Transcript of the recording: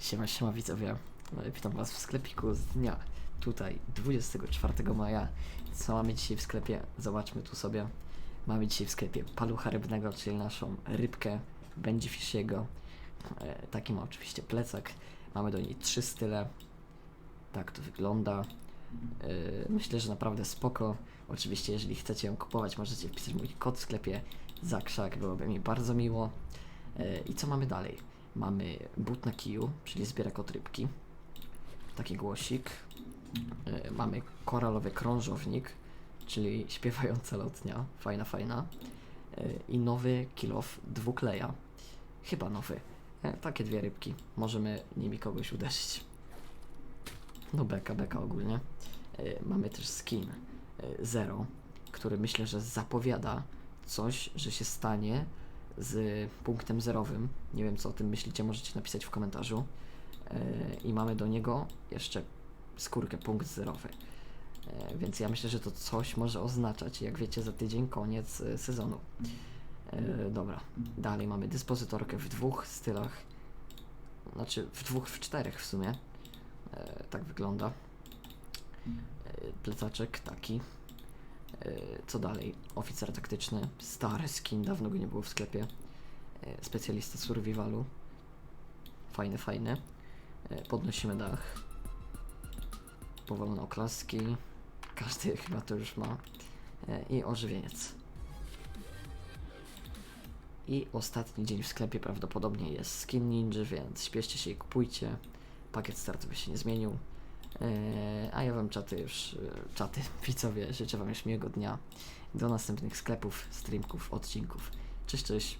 Siema, siema widzowie. No Witam was w sklepiku z dnia tutaj 24 maja. Co mamy dzisiaj w sklepie? Zobaczmy tu sobie. Mamy dzisiaj w sklepie palucha rybnego, czyli naszą rybkę będzie fishiego. E, taki ma oczywiście plecak. Mamy do niej trzy style. Tak to wygląda. E, myślę, że naprawdę spoko. Oczywiście, jeżeli chcecie ją kupować, możecie wpisać mój kod w sklepie Zakrzak, byłoby mi bardzo miło. E, I co mamy dalej? Mamy but na kiju, czyli zbierak od rybki. Taki głosik. E, Mamy koralowy krążownik, czyli śpiewająca lotnia. Fajna, fajna. E, I nowy kilof dwukleja. Chyba nowy. E, Takie dwie rybki. Możemy nimi kogoś uderzyć. No beka, beka ogólnie. Mamy też skin Zero, który myślę, że zapowiada coś, że się stanie z punktem zerowym. Nie wiem, co o tym myślicie, możecie napisać w komentarzu. E, I mamy do niego jeszcze skórkę, punkt zerowy. E, Więc ja myślę, że to coś może oznaczać, jak wiecie, za tydzień koniec e, sezonu. Dobra, dalej mamy dyspozytorkę w dwóch stylach. Znaczy w dwóch, w czterech w sumie. Tak wygląda. Plecaczek taki. E, Co dalej? Oficer taktyczny. Stary skin, dawno go nie było w sklepie. E, Specjalista survivalu. Fajny, fajny. E, Podnosimy dach. Powolne oklaski. Każdy chyba to już ma. I ożywieniec. I ostatni dzień w sklepie prawdopodobnie jest skin ninja, więc śpieszcie się i kupujcie. Pakiet startowy się nie zmienił. Eee, a ja wam czaty już, e, czaty, widzowie, życzę wam już miłego dnia. Do następnych sklepów, streamków, odcinków. Cześć, cześć.